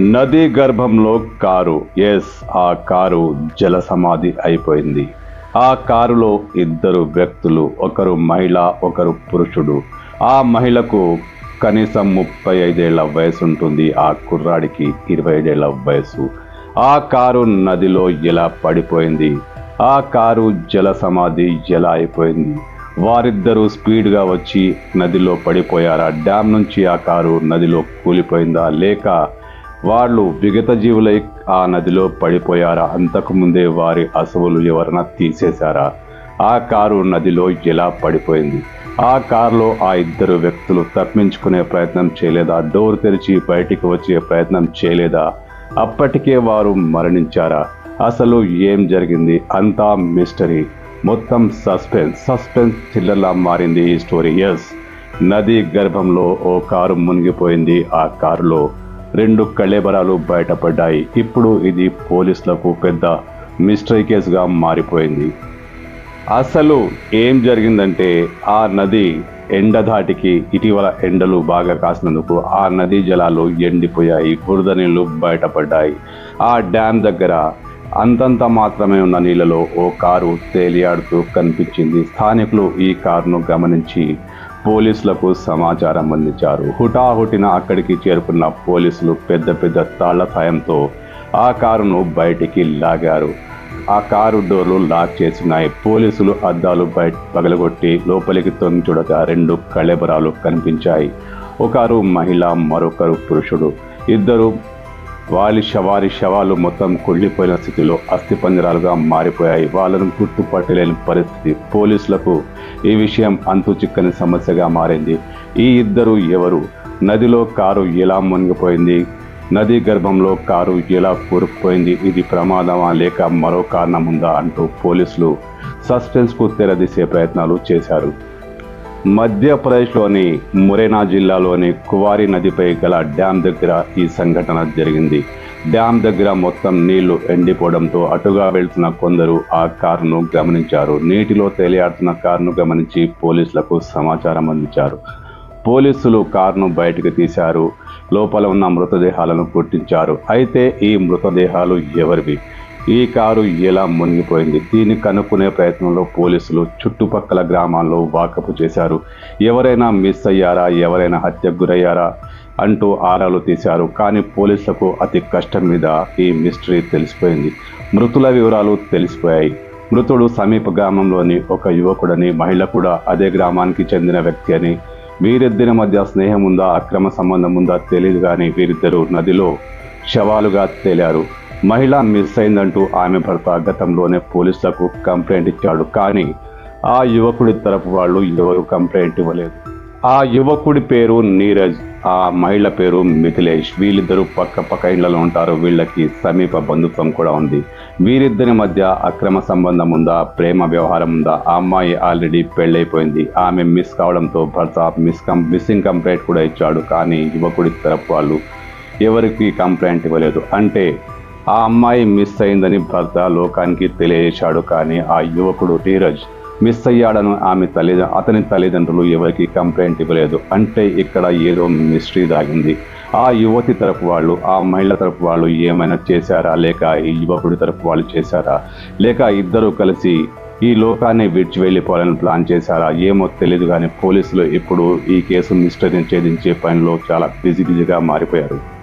నది గర్భంలో car yes ఆ కారు జల సమాధి అయిపోయింది. ఆ కారులో ఇద్దరు వ్యక్తులు ఒకరు మహిళ ఒకరు పురుషుడు. ఆ మహిళకు కనీసం ముప్పై ఐదేళ్ళ వయసు ఉంటుంది ఆ కుర్రాడికి ఇరవై ఐదేళ్ళ వయసు. ఆ కారు నదిలో ఎలా పడిపోయింది? ఆ కారు జల సమాధి ఎలా అయిపోయింది? వారిద్దరూ స్పీడ్గా వచ్చి నదిలో పడిపోయారా? డ్యామ్ నుంచి ఆ కారు నదిలో కూలిపోయిందా? లేక వాళ్ళు విగత జీవులై ఆ నదిలో పడిపోయారా? అంతకుముందే వారి అసవులు ఎవరైనా తీసేశారా? ఆ కారు నదిలో ఎలా పడిపోయింది? ఆ కారులో ఆ ఇద్దరు వ్యక్తులు తప్పించుకునే ప్రయత్నం చేయలేదా? డోర్ తెరిచి బయటికి వచ్చే ప్రయత్నం చేయలేదా? అప్పటికే వారు మరణించారా? అసలు ఏం జరిగింది? అంతా మిస్టరీ. మొత్తం సస్పెన్స్ సస్పెన్స్ థ్రిల్లర్లా మారింది ఈ స్టోరీ. ఎస్ నది గర్భంలో ఓ కారు మునిగిపోయింది ఆ కారులో. రెండు కళేబరాలు బయటపడ్డాయి. ఇప్పుడు ఇది పోలీసులకు పెద్ద మిస్టరీ కేసుగా మారిపోయింది. అసలు ఏం జరిగిందంటే ఆ నది ఎండధాటికి ఇటీవల ఎండలు బాగా కాసినందుకు ఆ నదీ జలాలు ఎండిపోయాయి బురద నీళ్ళు బయటపడ్డాయి. ఆ డ్యామ్ దగ్గర అంతంత మాత్రమే ఉన్న నీళ్ళలో ఓ కారు తేలియాడుతూ కనిపించింది. స్థానికులు ఈ కారును గమనించి పోలీసులకు సమాచారం అందించారు. హుటాహుటిన అక్కడికి చేరుకున్న పోలీసులు పెద్ద పెద్ద తాళ్ళ సాయంతో ఆ కారును బయటికి లాగారు. ఆ కారు డోర్లు లాక్ చేసినాయి. పోలీసులు అద్దాలు బయట పగలగొట్టి లోపలికి తొంగి చూడగా రెండు కళెబరాలు కనిపించాయి. ఒకరు మహిళ మరొకరు పురుషుడు. ఇద్దరు వాలి శవారి శవాలు మొత్తం కుళ్ళిపోయిన స్థితిలో అస్థిపంజరాలుగా మారిపోయాయి. వాళ్ళను గుర్తుపట్టలేని పరిస్థితి. పోలీసులకు ఈ విషయం అంతు చిక్కని సమస్యగా మారింది. ఈ ఇద్దరు ఎవరు? నదిలో కారు ఎలా మునిగిపోయింది? నదీ గర్భంలో కారు ఎలా కూరుకుపోయింది? ఇది ప్రమాదమా లేక మరో కారణం ఉందా అంటూ పోలీసులు సస్పెన్స్కు తెరదీసే ప్రయత్నాలు చేశారు. మధ్యప్రదేశ్లోని మురేనా జిల్లాలోని కువారి నదిపై గల డ్యామ్ దగ్గర ఈ సంఘటన జరిగింది. డ్యామ్ దగ్గర మొత్తం నీళ్ళు ఎండిపోవడంతో అటుగా వెళ్తున్న కొందరు ఆ కారును గమనించారు. నీటిలో తేలియాడుతున్న కారును గమనించి పోలీసులకు సమాచారం అందించారు. పోలీసులు కారును బయటకు తీశారు. లోపల ఉన్న మృతదేహాలను గుర్తించారు. అయితే ఈ మృతదేహాలు ఎవరివి? ఈ కారు ఎలా మునిగిపోయింది? దీన్ని కనుక్కునే ప్రయత్నంలో పోలీసులు చుట్టుపక్కల గ్రామాల్లో వాకపు చేశారు. ఎవరైనా మిస్ అయ్యారా? ఎవరైనా హత్యకు గురయ్యారా? అంటూ ఆరాలు తీశారు. కానీ పోలీసులకు అతి కష్టం మీద ఈ మిస్టరీ తెలిసిపోయింది. మృతుల వివరాలు తెలిసిపోయాయి. మృతుడు సమీప గ్రామంలోని ఒక యువకుడని మహిళ కూడా అదే గ్రామానికి చెందిన వ్యక్తి అని. వీరిద్దరి మధ్య స్నేహం ఉందా? అక్రమ సంబంధం ఉందా? తెలియదు కానీ వీరిద్దరూ నదిలో శవాలుగా తేలారు. మహిళ మిస్ అయిందంటూ ఆమె భర్త గతంలోనే పోలీసులకు కంప్లైంట్ ఇచ్చాడు కానీ ఆ యువకుడి తరపు వాళ్ళు ఎవరు కంప్లైంట్ ఇవ్వలేదు. ఆ యువకుడి పేరు నీరజ్ ఆ మహిళ పేరు మిథిలేష్. వీళ్ళిద్దరూ పక్క పక్క ఇళ్ళలో ఉంటారు వీళ్ళకి సమీప బంధుత్వం కూడా ఉంది. వీరిద్దరి మధ్య అక్రమ సంబంధం ఉందా ప్రేమ వ్యవహారం ఉందా ఆ అమ్మాయి ఆల్రెడీ పెళ్ళైపోయింది. ఆమె మిస్ కావడంతో భర్త మిస్ కం మిస్సింగ్ కంప్లైంట్ కూడా ఇచ్చాడు కానీ యువకుడి తరపు వాళ్ళు ఎవరికి కంప్లైంట్ ఇవ్వలేదు. అంటే ఆ అమ్మాయి మిస్ అయిందని భర్త లోకానికి తెలియజేశాడు కానీ ఆ యువకుడు ధీరజ్ మిస్ అయ్యాడను ఆమె తల్లి అతని తల్లిదండ్రులు ఎవరికి కంప్లైంట్ ఇవ్వలేదు. అంటే ఇక్కడ ఏదో మిస్టరీ దాగింది. ఆ యువతి తరపు వాళ్ళు ఆ మహిళ తరపు వాళ్ళు ఏమైనా చేశారా? లేక ఈ యువకుడి తరపు వాళ్ళు చేశారా? లేక ఇద్దరు కలిసి ఈ లోకాన్ని విడిచి వెళ్ళిపోవాలని ప్లాన్ చేశారా? ఏమో తెలియదు కానీ పోలీసులు ఇప్పుడు ఈ కేసు మిస్టరీని ఛేదించే పనిలో చాలా బిజీ బిజీగా మారిపోయారు.